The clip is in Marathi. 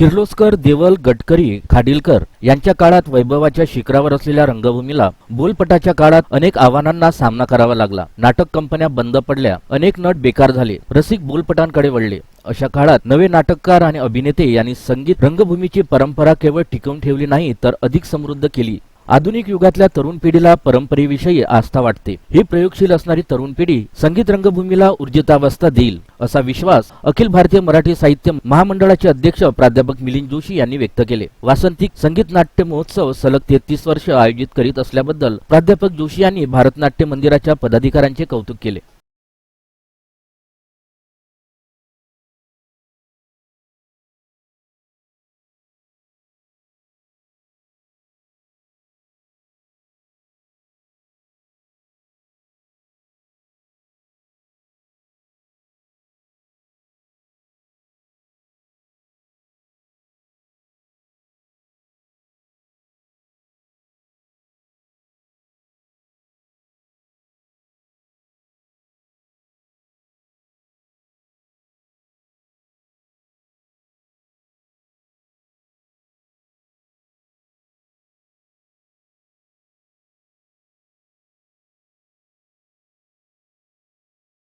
किर्लोस्कर देवल गडकरी खाडिलकर यांच्या काळात वैभवाच्या शिखरावर असलेल्या रंगभूमीला बोलपटाच्या काळात अनेक आव्हानांना सामना करावा लागला. नाटक कंपन्या बंद पडल्या. अनेक नट बेकार झाले. रसिक बोलपटांकडे वळले. अशा काळात नवे नाटककार आणि अभिनेते यांनी संगीत रंगभूमीची परंपरा केवळ टिकवून ठेवली नाही तर अधिक समृद्ध केली. आधुनिक युगातल्या तरुण पिढीला परंपरेविषयी आस्था वाटते. ही प्रयोगशील असणारी तरुण पिढी संगीत रंगभूमीला ऊर्जितावस्था देईल असा विश्वास अखिल भारतीय मराठी साहित्य महामंडळाचे अध्यक्ष प्राध्यापक मिलिंद जोशी यांनी व्यक्त केले. वासंतिक संगीत नाट्य महोत्सव सलग तेहतीस वर्ष आयोजित करीत असल्याबद्दल प्राध्यापक जोशी यांनी भारतनाट्य मंदिराच्या पदाधिकाऱ्यांचे कौतुक केले.